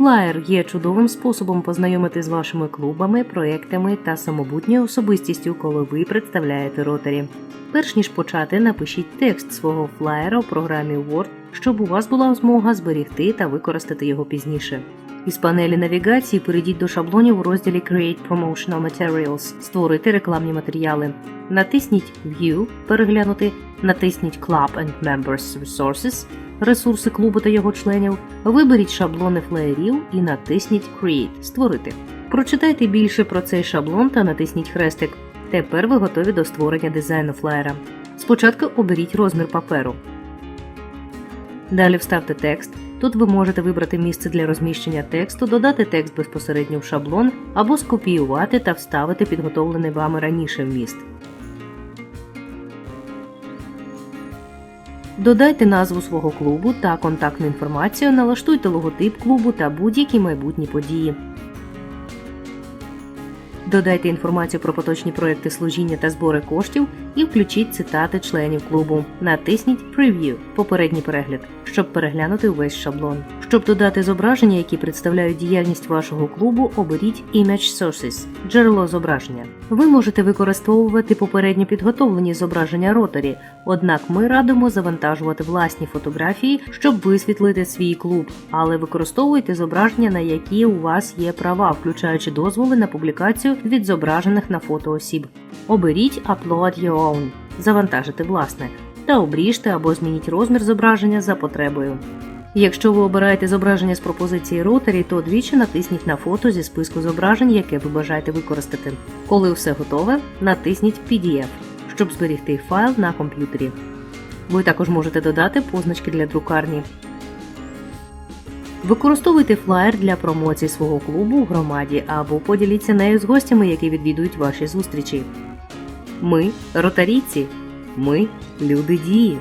Флаєр є чудовим способом познайомити з вашими клубами, проектами та самобутньою особистістю, коли ви представляєте ротарі. Перш ніж почати, напишіть текст свого флаєра у програмі Word, щоб у вас була змога зберігти та використати його пізніше. Із панелі навігації перейдіть до шаблонів у розділі Create Promotional Materials створити рекламні матеріали. Натисніть View переглянути, натисніть Club and Members Resources ресурси клубу та його членів, виберіть шаблони флеєрів і натисніть Create створити. Прочитайте більше про цей шаблон та натисніть хрестик. Тепер ви готові до створення дизайну флеєра. Спочатку оберіть розмір паперу. Далі вставте текст. Тут ви можете вибрати місце для розміщення тексту, додати текст безпосередньо в шаблон або скопіювати та вставити підготовлений вами раніше вміст. Додайте назву свого клубу та контактну інформацію, налаштуйте логотип клубу та будь-які майбутні події. Додайте інформацію про поточні проекти служіння та збори коштів і включіть цитати членів клубу. Натисніть Preview – попередній перегляд, щоб переглянути увесь шаблон. Щоб додати зображення, які представляють діяльність вашого клубу, оберіть Image Sources – джерело зображення. Ви можете використовувати попередньо підготовлені зображення роторі, однак ми радимо завантажувати власні фотографії, щоб висвітлити свій клуб, але використовуйте зображення, на які у вас є права, включаючи дозволи на публікацію від зображених на фото осіб. Оберіть Upload Your Own – завантажити власне, та обріжте або змініть розмір зображення за потребою. Якщо ви обираєте зображення з пропозиції ротарі, то двічі натисніть на фото зі списку зображень, яке ви бажаєте використати. Коли все готове, натисніть PDF, щоб зберігти файл на комп'ютері. Ви також можете додати позначки для друкарні. Використовуйте флаєр для промоції свого клубу у громаді або поділіться нею з гостями, які відвідують ваші зустрічі. Ми ротарійці. Ми люди дії.